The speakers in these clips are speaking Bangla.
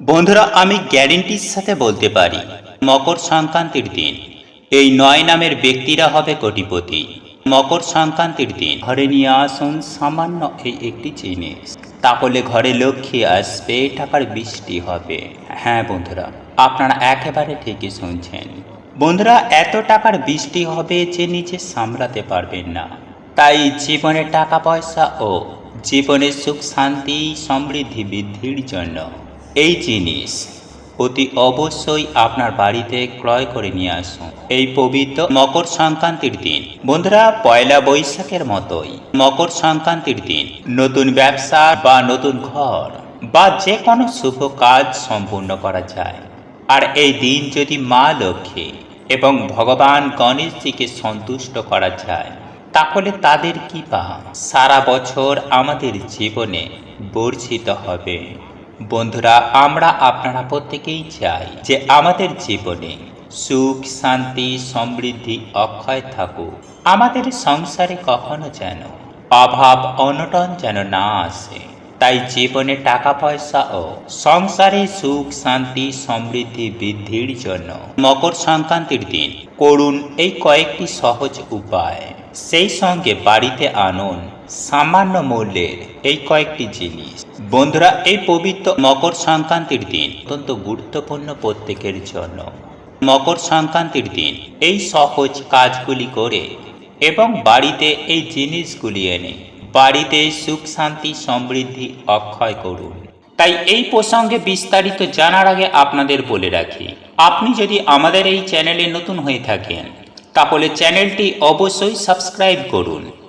বন্ধুরা, আমি গ্যারেন্টির সাথে বলতে পারি, মকর সংক্রান্তির দিন। এই নয় নামের ব্যক্তিরা হবে কোটিপতি। মকর সংক্রান্তির দিন। ঘরে নিয়ে আসুন সামান্য এই একটি জিনিস। তাহলে ঘরে লক্ষ্মী আসবে, টাকার বৃষ্টি হবে। হ্যাঁ বন্ধুরা, আপনারা একেবারে ঠিকই শুনছেন। বন্ধুরা, এত টাকার বৃষ্টি হবে যে নিজে সামলাতে পারবেন না। তাই জীবনে টাকা পয়সা ও জীবনের সুখ শান্তি সমৃদ্ধি বৃদ্ধির জন্য এই জিনিস অতি অবশ্যই আপনার বাড়িতে ক্রয় করে নিয়ে আসুন। এই পবিত্র মকর সংক্রান্তির দিন। বন্ধুরা, পয়লা বৈশাখের মতোই মকর সংক্রান্তির দিন। নতুন ব্যবসা বা নতুন ঘর বা যে কোনো শুভ কাজ সম্পূর্ণ করা যায়। আর এই দিন যদি মা লক্ষ্মী এবং ভগবান গণেশজিকে সন্তুষ্ট করা যায়, তাহলে তাদের কৃপা সারা বছর আমাদের জীবনে বর্ষিত হবে। বন্ধুরা, আমরা আপনারা প্রত্যেকেই চাই যে আমাদের জীবনে সুখ, শান্তি, সমৃদ্ধি, অক্ষয় থাকুক। আমাদের সংসারে কখনো যেন অভাব, অনটন যেন না আসে। তাই জীবনে টাকা, পয়সা ও সংসারে সুখ, শান্তি, সমৃদ্ধি বৃদ্ধির জন্য মকর সংক্রান্তির দিন করুন এই কয়েকটি সহজ উপায়। সেই সঙ্গে বাড়িতে আনুন সামান্য মূল্যের এই কয়েকটি জিনিস। বন্ধুরা, এই পবিত্র মকর সংক্রান্তির দিন অত্যন্ত গুরুত্বপূর্ণ প্রত্যেকের জন্য। মকর সংক্রান্তির দিন এই সহজ কাজগুলি করে এবং বাড়িতে এই জিনিসগুলি এনে বাড়িতে সুখ, শান্তি, সমৃদ্ধি অক্ষয় করুন। তাই এই প্রসঙ্গে বিস্তারিত জানার আগে আপনাদের বলে রাখি, আপনি যদি আমাদের এই চ্যানেলে নতুন হয়ে থাকেন, তাহলে চ্যানেলটি অবশ্যই সাবস্ক্রাইব করুন।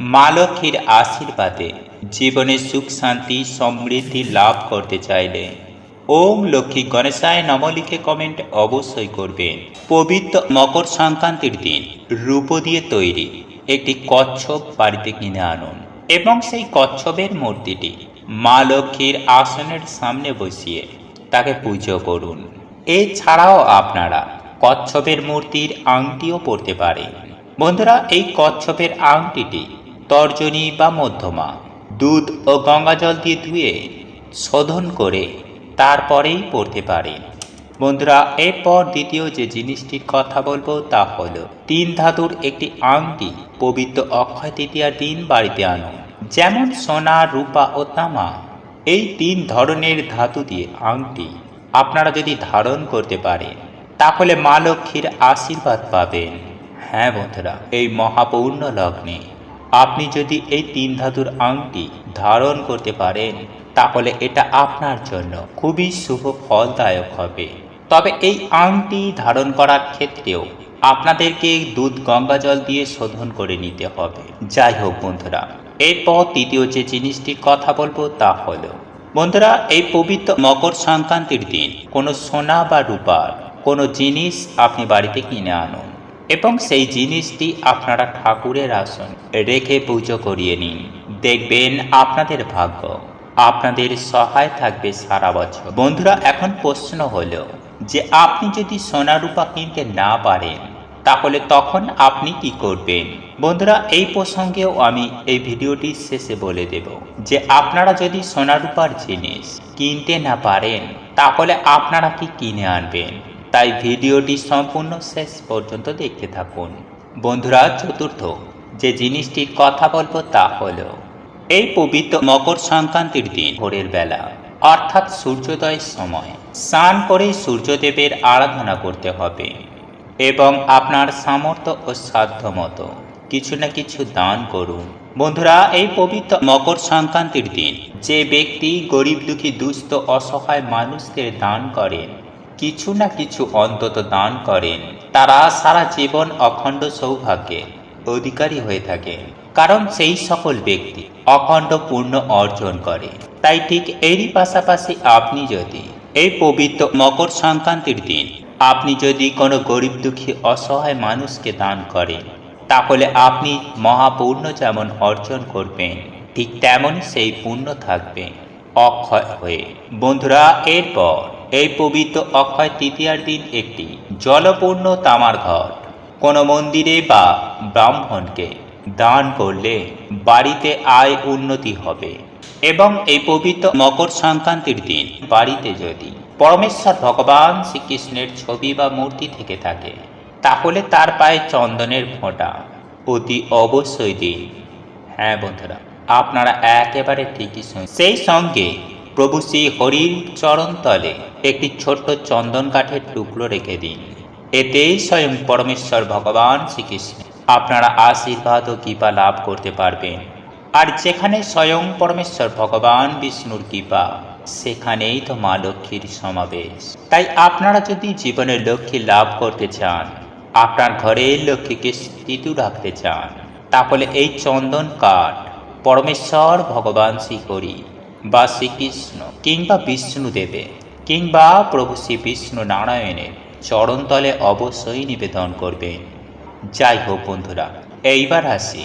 মা লক্ষ্মীর আশীর্বাদে জীবনে সুখ, শান্তি, সমৃদ্ধি লাভ করতে চাইলে ওম লক্ষ্মী গণেশায় নম লিখে কমেন্ট অবশ্যই করবেন। পবিত্র মকর সংক্রান্তির দিন রূপ দিয়ে তৈরি একটি কচ্ছপ বাড়িতে কিনে আনুন এবং সেই কচ্ছপের মূর্তিটি মা লক্ষ্মীর আসনের সামনে বসিয়ে তাকে পুজো করুন। এছাড়াও আপনারা কচ্ছপের মূর্তির আংটিও পরতে পারেন। বন্ধুরা, এই কচ্ছপের আংটিটি তর্জনী বা মধ্যমা, দুধ ও গঙ্গাজল দিয়ে ধুয়ে শোধন করে তারপরেই পড়তে পারেন বন্ধুরা, এরপর দ্বিতীয় যে জিনিসটির কথা বলব তা হলো, তিন ধাতুর একটি আংটি পবিত্র অক্ষয় তৃতীয়ার দিন বাড়িতে আনুন। যেমন সোনা, রূপা ও তামা, এই তিন ধরনের ধাতু দিয়ে আংটি আপনারা যদি ধারণ করতে পারেন, তাহলে মা লক্ষ্মীর আশীর্বাদ পাবেন। হ্যাঁ বন্ধুরা, এই মহাপূর্ণ লগ্নে। আপনি যদি এই তিন ধাতুর আংটি ধারণ করতে পারেন, তাহলে এটা আপনার জন্য খুবই শুভ ফলদায়ক হবে। তবে এই আংটি ধারণ করার ক্ষেত্রেও আপনাদেরকে দুধ গঙ্গা জল দিয়ে শোধন করে নিতে হবে। যাই হোক বন্ধুরা, এরপর তৃতীয় যে জিনিসটির কথা বলব তা হলো, বন্ধুরা, এই পবিত্র মকর সংক্রান্তির দিন কোনো সোনা বা রূপার কোনো জিনিস আপনি বাড়িতে কিনে আনুন। এবং সেই জিনিসটি আপনারা ঠাকুরের আসন রেখে পুজো করিয়ে নিন। দেখবেন আপনাদের ভাগ্য, আপনাদের সহায় থাকবে সারা বছর। বন্ধুরা, এখন প্রশ্ন হলো যে আপনি যদি সোনা রূপা কিনতে না পারেন, তাহলে তখন আপনি কি করবেন? বন্ধুরা, এই প্রসঙ্গেও আমি এই ভিডিওটির শেষে বলে দেব যে আপনারা যদি সোনা রূপার জিনিস কিনতে না পারেন, তাহলে আপনারা কি কিনে আনবেন? তাই ভিডিওটি সম্পূর্ণ শেষ পর্যন্ত দেখতে থাকুন। বন্ধুরা, চতুর্থ, যে জিনিসটির কথা বলব তা হল, এই পবিত্র মকর সংক্রান্তির দিন, ভোরের বেলা, অর্থাৎ সূর্যোদয়ের সময়। স্নান করে সূর্যদেবের আরাধনা করতে হবে এবং আপনার সামর্থ্য ও সাধ্য মতো কিছু না কিছু দান করুন। বন্ধুরা, এই পবিত্র মকর সংক্রান্তির দিন, যে ব্যক্তি গরিব, দুঃখী, দুস্থ, অসহায় মানুষদের দান করেন কিছু না কিছু অন্তত দান করেন। তারা সারা জীবন অখণ্ড সৌভাগ্যের অধিকারী হয়ে থাকে, কারণ সেই সকল ব্যক্তি অখণ্ড পূর্ণ অর্জন করে। তাই ঠিক এরই পাশাপাশি আপনি যদি এই পবিত্র মকর সংক্রান্তির দিন আপনি যদি কোনো গরিব দুঃখী অসহায় মানুষকে দান করেন, তাহলে আপনি মহাপূর্ণ যেমন অর্জন করবেন, ঠিক তেমনই সেই পূর্ণ থাকবে অক্ষয় হয়ে। বন্ধুরা, এরপর এই পবিত্র অক্ষয় তৃতীয়ার দিন একটি জলপূর্ণ তামার ঘট। কোনো মন্দিরে বা ব্রাহ্মণকে দান করলে বাড়িতে আয় উন্নতি হবে। এবং এই পবিত্র মকর সংক্রান্তির দিন বাড়িতে যদি পরমেশ্বর ভগবান শ্রীকৃষ্ণের ছবি বা মূর্তি থেকে থাকে, তাহলে তার পায়ে চন্দনের ফোঁটা অতি অবশ্যই দিন। হ্যাঁ বন্ধুরা, আপনারা একেবারে ঠিকই সেই সঙ্গে প্রভু শ্রী হরির চরণতলে একটি ছোট্ট চন্দন কাঠের টুকরো রেখে দিন। এতেই স্বয়ং পরমেশ্বর ভগবান শ্রীকৃষ্ণ আপনারা আশীর্বাদ ও কৃপা লাভ করতে পারবেন। আর যেখানে স্বয়ং পরমেশ্বর ভগবান বিষ্ণুর কৃপা, সেখানেই তো মা লক্ষ্মীর সমাবেশ। তাই আপনারা যদি জীবনে লক্ষ্মী লাভ করতে চান, আপনার ঘরে লক্ষ্মীকে স্থিতু রাখতে চান, তাহলে এই চন্দন কাঠ পরমেশ্বর ভগবান শ্রীহরি বা শ্রীকৃষ্ণ কিংবা বিষ্ণুদেবে কিংবা প্রভু শ্রী বিষ্ণু নারায়ণের চরণতলে অবশ্যই নিবেদন করবেন। যাই হোক বন্ধুরা, এইবার আসি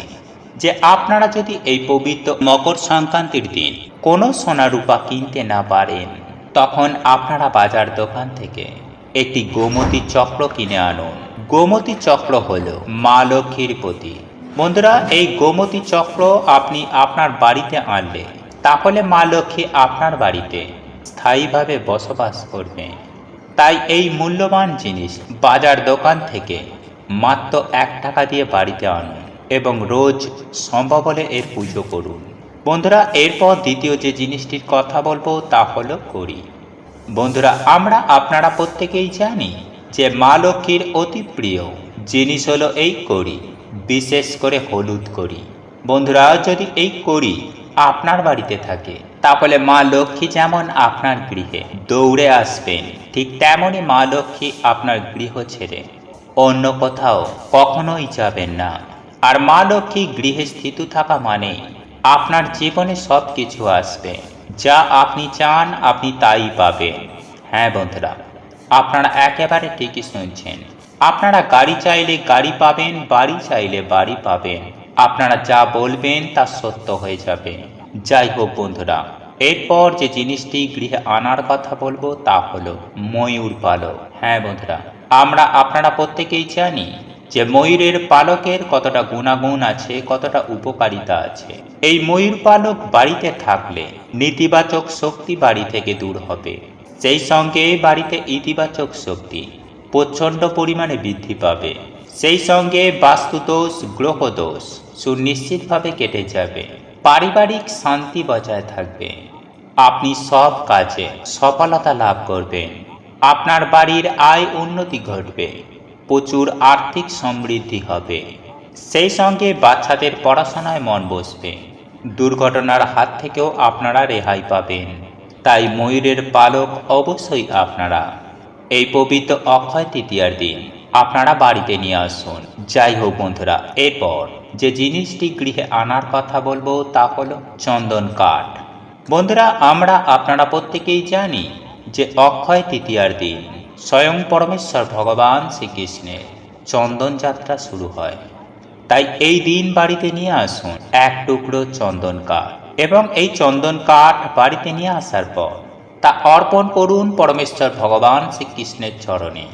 যে আপনারা যদি এই পবিত্র মকর সংক্রান্তির দিন কোনো সোনা রূপা কিনতে না পারেন, তখন আপনারা বাজার দোকান থেকে একটি গোমতী চক্র কিনে আনুন। গোমতী চক্র হল মা লক্ষ্মীর প্রতীক। বন্ধুরা, এই গোমতী চক্র আপনি আপনার বাড়িতে আনলে তাহলে মা লক্ষ্মী আপনার বাড়িতে স্থায়ীভাবে বসবাস করবে। তাই এই মূল্যবান জিনিস বাজার দোকান থেকে মাত্র এক টাকা দিয়ে বাড়িতে আনুন এবং রোজ সম্ভব হলে এর পুজো করুন। বন্ধুরা, এরপর দ্বিতীয় যে জিনিসটির কথা বলব তা হলো করি বন্ধুরা, আমরা আপনারা প্রত্যেকেই জানি যে মা লক্ষ্মীর অতি প্রিয় জিনিস হলো এই করি বিশেষ করে হলুদ করি বন্ধুরা, যদি এই কড়ি আপনার বাড়িতে থাকে। তাহলে মা লক্ষ্মী যেমন আপনার গৃহে দৌড়ে আসবেন, ঠিক তেমনই মা লক্ষ্মী আপনার গৃহ ছেড়ে অন্য কোথাও কখনোই যাবেন না। আর মা লক্ষ্মী গৃহে স্থিত থাকা মানে আপনার জীবনে সব কিছু আসবে, যা আপনি চান আপনি তাই পাবেন। হ্যাঁ বন্ধুরা, আপনারা একেবারে ঠিকই শুনছেন। আপনারা গাড়ি চাইলে গাড়ি পাবেন, বাড়ি চাইলে বাড়ি পাবেন। আপনারা যা বলবেন তা সত্য হয়ে যাবে। যাই হোক বন্ধুরা, এরপর যে জিনিসটি গৃহে আনার কথা বলব তা হলো ময়ূর পালক। হ্যাঁ বন্ধুরা, আমরা আপনারা প্রত্যেকেই জানি যে ময়ূরের পালকের কতটা গুণাগুণ আছে, কতটা উপকারিতা আছে। এই ময়ূর পালক বাড়িতে থাকলে নেতিবাচক শক্তি বাড়ি থেকে দূর হবে। সেই সঙ্গে বাড়িতে ইতিবাচক শক্তি প্রচণ্ড পরিমাণে বৃদ্ধি পাবে। সেই সঙ্গে বাস্তুদোষ, গ্রহদোষ সুনিশ্চিতভাবে কেটে যাবে। পারিবারিক শান্তি বজায় থাকবে। আপনি সব কাজে সফলতা লাভ করবেন। আপনার বাড়ির আয় উন্নতি ঘটবে। প্রচুর আর্থিক সমৃদ্ধি হবে। সেই সঙ্গে বাচ্চাদের পড়াশোনায় মন বসবে। দুর্ঘটনার হাত থেকেও আপনারা রেহাই পাবেন। তাই ময়ূরের পালক অবশ্যই আপনারা। এই পবিত্র অক্ষয় তৃতীয়ার দিন আপনারা বাড়িতে নিয়ে আসুন। যাই হোক বন্ধুরা, এরপর যে জিনিসটি গৃহে আনার কথা বলব তা হলো চন্দন কাঠ। বন্ধুরা, আমরা আপনারা প্রত্যেকেই জানি যে অক্ষয় তৃতীয়ার দিন স্বয়ং পরমেশ্বর ভগবান শ্রীকৃষ্ণের চন্দন যাত্রা শুরু হয়। তাই এই দিন বাড়িতে নিয়ে আসুন এক টুকরো চন্দন কাঠ এবং এই চন্দন কাঠ বাড়িতে নিয়ে আসার পর তা অর্পণ করুন পরমেশ্বর ভগবান শ্রীকৃষ্ণের চরণে।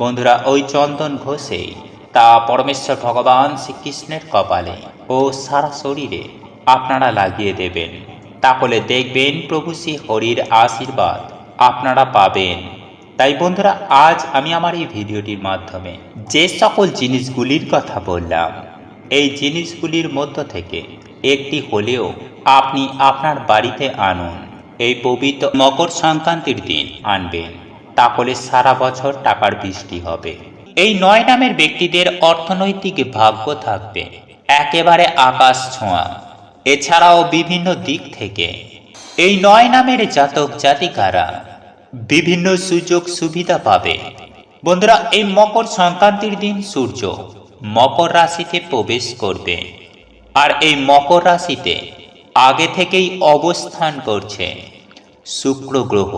বন্ধুরা, ওই চন্দন ঘষেই তা পরমেশ্বর ভগবান শ্রীকৃষ্ণের কপালে ও সারা শরীরে আপনারা লাগিয়ে দেবেন। তাহলে দেখবেন প্রভু শ্রী হরির আশীর্বাদ আপনারা পাবেন। তাই বন্ধুরা, আজ আমি আমার এই ভিডিওটির মাধ্যমে যে সকল জিনিসগুলির কথা বললাম, এই জিনিসগুলির মধ্য থেকে একটি হলেও আপনি আপনার বাড়িতে আনুন। এই পবিত্র মকর সংক্রান্তির দিন আনবেন। তাহলে সারা বছর টাকার বৃষ্টি হবে। এই নয় নামের ব্যক্তিদের অর্থনৈতিক ভাগ্য থাকবে। একেবারে আকাশ ছোঁয়া। এছাড়াও বিভিন্ন দিক থেকে। এই নয় নামের জাতক জাতিকারা বিভিন্ন সুযোগ সুবিধা পাবে। বন্ধুরা, এই মকর সংক্রান্তির দিন সূর্য মকর রাশিতে প্রবেশ করবে। আর এই মকর রাশিতে আগে থেকেই অবস্থান করছে শুক্র গ্রহ।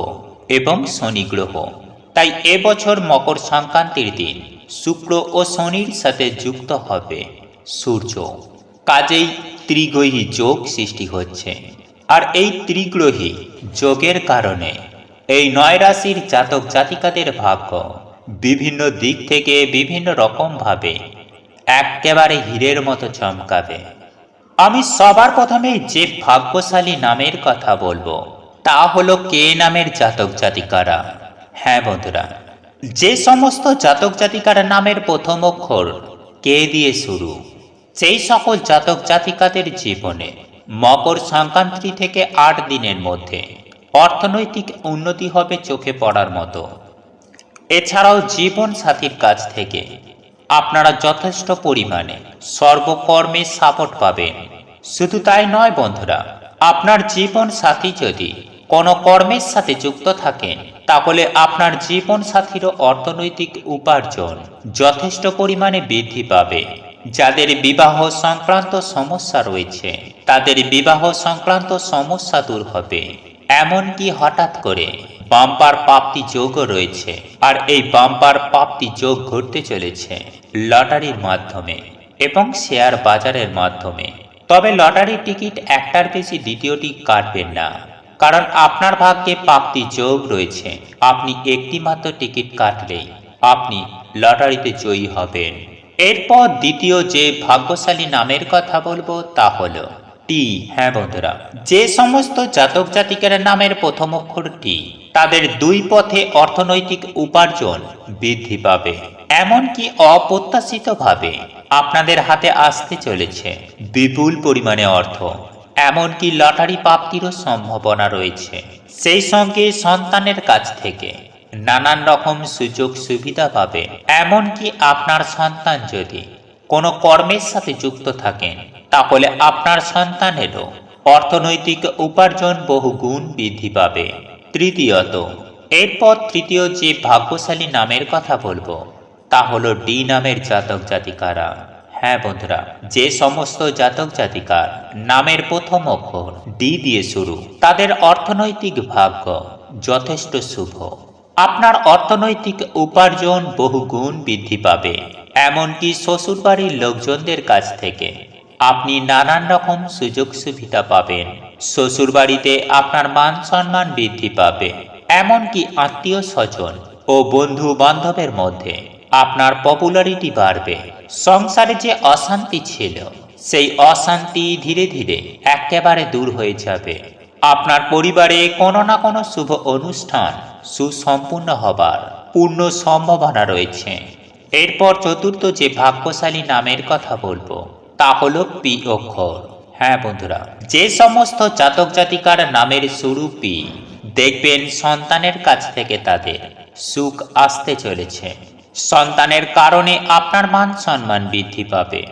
এবং শনি গ্রহ তাই এবছর মকর সংক্রান্তির দিন শুক্র ও শনির সাথে যুক্ত হবে সূর্য। কাজেই ত্রিগ্রহী যোগ সৃষ্টি হচ্ছে। আর এই ত্রিগ্রহী যোগের কারণে এই নয় রাশির জাতক জাতিকাদের ভাগ্য বিভিন্ন দিক থেকে বিভিন্ন রকমভাবে একেবারে হীরের মতো চমকাবে। আমি সবার প্রথমে যে ভাগ্যশালী নামের কথা বলব তা হলো কে নামের জাতক জাতিকারা? হ্যাঁ বন্ধুরা, যে সমস্ত জাতক জাতিকার নামের প্রথম অক্ষর কে দিয়ে শুরু? সেই সকল জাতক জাতিকাদের জীবনে মকর সংক্রান্তি থেকে আট দিনের মধ্যে অর্থনৈতিক উন্নতি হবে চোখে পড়ার মতো। এছাড়াও জীবন সাথীর কাছ থেকে আপনারা যথেষ্ট পরিমাণে সর্বকর্মে সাপোর্ট পাবেন। শুধু তাই নয় বন্ধুরা, আপনার জীবন সাথী যদি কোনো কর্মের সাথে যুক্ত থাকেন তাহলে আপনার জীবন সাথীরও অর্থনৈতিক উপার্জন যথেষ্ট পরিমাণে বৃদ্ধি পাবে। যাদের বিবাহ সংক্রান্ত সমস্যা রয়েছে, তাদের বিবাহ সংক্রান্ত সমস্যা দূর হবে। এমনকি হঠাৎ করে বাম্পার প্রাপ্তি যোগও রয়েছে, আর এই বাম্পার প্রাপ্তি যোগ ঘটতে চলেছে লটারির মাধ্যমে এবং শেয়ার বাজারের মাধ্যমে। তবে লটারির টিকিট একটার বেশি দ্বিতীয়টি কাটবেন না। কারণ আপনার ভাগ্যে প্রাপ্তি যোগ রয়েছে। আপনি একটি মাত্র টিকিট কাটলেই আপনি লটারিতে জয়ী হবেন। এরপর দ্বিতীয় যে ভাগ্যশালী নামের কথা বলব তা হলো টি। হ্যাঁ বন্ধুরা, যে সমস্ত জাতক জাতিকের নামের প্রথম অক্ষর টি তাদের দুই পথে অর্থনৈতিক উপার্জন বৃদ্ধি পাবে। এমনকি অপ্রত্যাশিতভাবে আপনাদের হাতে আসতে চলেছে বিপুল পরিমাণে অর্থ। এমনকি লটারি প্রাপ্তিরও সম্ভাবনা রয়েছে। সেই সঙ্গে সন্তানের কাছ থেকে নানান রকম সুযোগ সুবিধা পাবে। এমনকি আপনার সন্তান যদি কোনো কর্মের সাথে যুক্ত থাকেন, তাহলে আপনার সন্তানেরও অর্থনৈতিক উপার্জন বহু গুণ বৃদ্ধি পাবে। তৃতীয়ত, এরপর তৃতীয় যে ভাগ্যশালী নামের কথা বলব, তা হলো ডি নামের জাতক জাতিকারা হ্যাঁ বন্ধুরা, যে সমস্ত জাতক জাতিকার নামের প্রথম অক্ষর ডি দিয়ে শুরু, তাদের অর্থনৈতিক ভাগ্য যথেষ্ট শুভ। আপনার অর্থনৈতিক উপার্জন বহুগুণ বৃদ্ধি পাবে। এমনকি শ্বশুরবাড়ির লোকজনদের কাছ থেকে আপনি নানান রকম সুযোগ সুবিধা পাবেন। শ্বশুরবাড়িতে আপনার মান সম্মান বৃদ্ধি পাবে। এমনকি আত্মীয় স্বজন ও বন্ধু বান্ধবের মধ্যে আপনার পপুলারিটি বাড়বে। সংসারে যে অশান্তি ছিল, সেই অশান্তি ধীরে ধীরে একেবারে দূর হয়ে যাবে। আপনার পরিবারে কোনো না কোনো শুভ অনুষ্ঠান সুসম্পূর্ণ হবার পূর্ণ সম্ভাবনা রয়েছে। এরপর চতুর্থ যে ভাগ্যশালী নামের কথা বলব, তা হলো পি অক্ষর হ্যাঁ বন্ধুরা, যে সমস্ত জাতক জাতিকার নামের শুরু পি দেখবেন সন্তানের কাছ থেকে তাদের সুখ আসতে চলেছে। সন্তানের কারণে আপনার মান সম্মান বৃদ্ধি পাবে।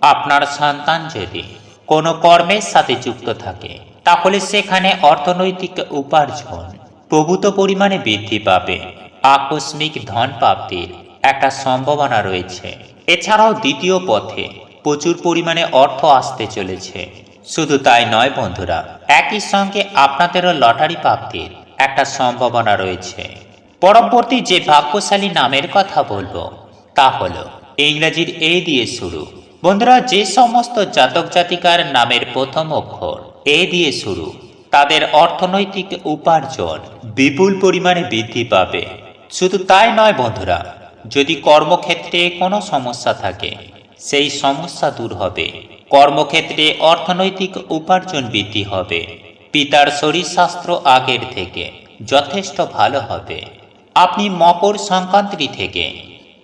আপনার সন্তান যদি কোনো কর্মের সাথে যুক্ত থাকে, তাহলে সেখানে অর্থনৈতিক উপার্জন প্রভূত পরিমাণে বৃদ্ধি পাবে। আকস্মিক ধন প্রাপ্তির একটা সম্ভাবনা রয়েছে। এছাড়াও দ্বিতীয় পথে প্রচুর পরিমাণে অর্থ আসতে চলেছে। শুধু তাই নয় বন্ধুরা, একই সঙ্গে আপনাদেরও লটারি প্রাপ্তির একটা সম্ভাবনা রয়েছে। পরবর্তী যে ভাগ্যশালী নামের কথা বলব, তা হলো, ইংরেজির এ দিয়ে শুরু। বন্ধুরা, যে সমস্ত জাতক জাতিকার নামের প্রথম অক্ষর এ দিয়ে শুরু, তাদের অর্থনৈতিক উপার্জন বিপুল পরিমাণে বৃদ্ধি পাবে। শুধু তাই নয় বন্ধুরা, যদি কর্মক্ষেত্রে কোনো সমস্যা থাকে, সেই সমস্যা দূর হবে। কর্মক্ষেত্রে অর্থনৈতিক উপার্জন বৃদ্ধি হবে। পিতার শরীর স্বাস্থ্য আগের থেকে যথেষ্ট ভালো হবে। আপনি মকর সংক্রান্তি থেকে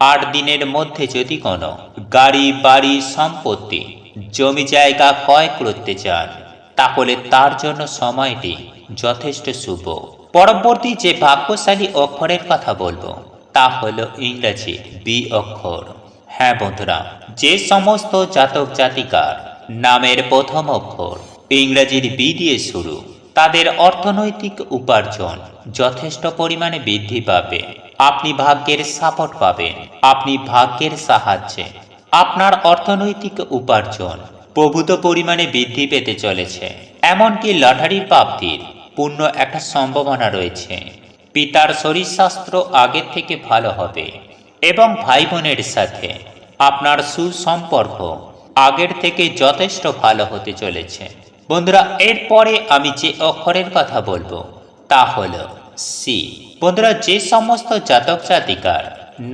আট দিনের মধ্যে যদি কোনো গাড়ি, বাড়ি, সম্পত্তি, জমি জায়গা ক্রয় করতে চান, তাহলে তার জন্য সময়টি যথেষ্ট শুভ। পরবর্তী যে ভাগ্যশালী অক্ষরের কথা বলব, তা হলো ইংরাজি বি অক্ষর। হ্যাঁ বন্ধুরা, যে সমস্ত জাতক জাতিকার নামের প্রথম অক্ষর ইংরাজির বি দিয়ে শুরু তাদের অর্থনৈতিক উপার্জন যথেষ্ট পরিমাণে বৃদ্ধি পাবে। আপনি ভাগ্যের সাপোর্ট পাবেন। আপনি ভাগ্যের সাহায্যে। আপনার অর্থনৈতিক উপার্জন প্রভূত পরিমাণে বৃদ্ধি পেতে চলেছে। এমনকি লটারির প্রাপ্তির পূর্ণ একটা সম্ভাবনা রয়েছে। পিতার শরীরশাস্ত্র আগের থেকে ভালো হবে এবং ভাই বোনের সাথে আপনার সুসম্পর্ক আগের থেকে যথেষ্ট ভালো হতে চলেছে। বন্ধুরা, এরপরে আমি যে অক্ষরের কথা বলব, তা হলো সি বন্ধুরা, যে সমস্ত জাতক জাতিকার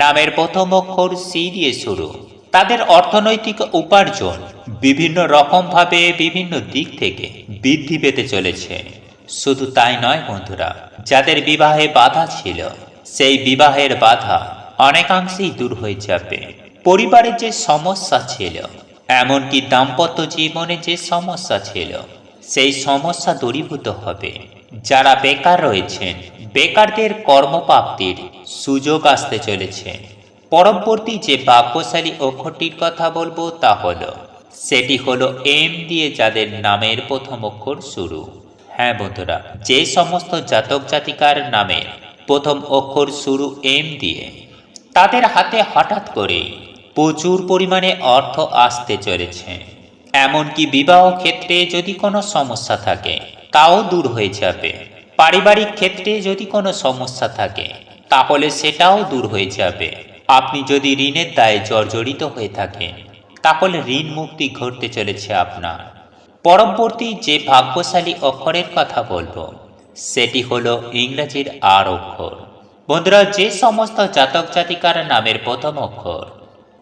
নামের প্রথম অক্ষর সি দিয়ে শুরু, তাদের অর্থনৈতিক উপার্জন বিভিন্ন রকমভাবে বিভিন্ন দিক থেকে বৃদ্ধি পেতে চলেছে। শুধু তাই নয় বন্ধুরা, যাদের বিবাহে বাধা ছিল, সেই বিবাহের বাধা অনেকাংশেই দূর হয়ে যাবে। পরিবারের যে সমস্যা ছিল এমনকি দাম্পত্য জীবনে যে সমস্যা ছিল, সেই সমস্যা দূরীভূত হবে। যারা বেকার রয়েছেন, বেকারদের কর্মপ্রাপ্তির সুযোগ আসতে চলেছে। পরবর্তী যে ভাগ্যশালী অক্ষরটির কথা বলব তা হলো, সেটি হলো এম দিয়ে যাদের নামের প্রথম অক্ষর শুরু। হ্যাঁ বন্ধুরা, যে সমস্ত জাতক জাতিকার নামে প্রথম অক্ষর শুরু এম দিয়ে, তাদের হাতে হঠাৎ করে প্রচুর পরিমাণে অর্থ আসতে চলেছে। এমনকি বিবাহ ক্ষেত্রে যদি কোনো সমস্যা থাকে, তাও দূর হয়ে যাবে। পারিবারিক ক্ষেত্রে যদি কোনো সমস্যা থাকে, তাহলে সেটাও দূর হয়ে যাবে। আপনি যদি ঋণের দায়ে জর্জরিত হয়ে থাকেন, তাহলে ঋণ মুক্তি ঘটতে চলেছে আপনার। পরবর্তী যে ভাগ্যশালী অক্ষরের কথা বলব, সেটি হলো ইংরাজির আর অক্ষর। বন্ধুরা, যে সমস্ত জাতক জাতিকার নামের প্রথম অক্ষর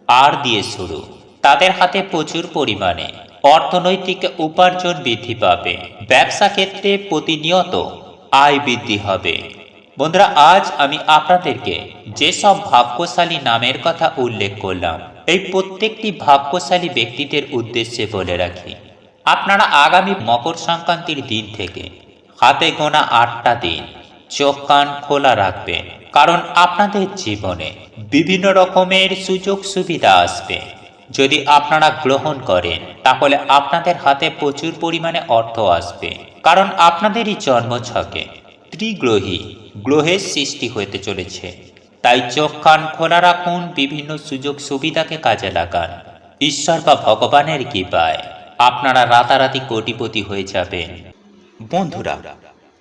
আর দিয়ে শুরু। তাদের হাতে প্রচুর পরিমাণে অর্থনৈতিক উপার্জন বৃদ্ধি পাবে। ব্যবসা ক্ষেত্রে প্রতিনিয়ত আয় বৃদ্ধি হবে। বন্ধুরা, আজ আমি আপনাদেরকে যেসব ভাগ্যশালী নামের কথা উল্লেখ করলাম, এই প্রত্যেকটি ভাগ্যশালী ব্যক্তিদের উদ্দেশ্যে বলে রাখি। আপনারা আগামী মকর সংক্রান্তির দিন থেকে হাতে গোনা আটটা দিন চোখ কান খোলা রাখবেন, কারণ আপনাদের জীবনে বিভিন্ন রকমের সুযোগ সুবিধা আসবে। যদি আপনারা গ্রহণ করেন, তাহলে আপনাদের হাতে প্রচুর পরিমাণে অর্থ আসবে, কারণ আপনাদেরই জন্ম ছকে ত্রিগ্রহী গ্রহের সৃষ্টি হতে চলেছে। তাই চোখ কান খোলা রাখুন, বিভিন্ন সুযোগ সুবিধাকে কাজে লাগান। ঈশ্বর বা ভগবানের কৃপায় আপনারা রাতারাতি কোটিপতি হয়ে যাবেন। বন্ধুরা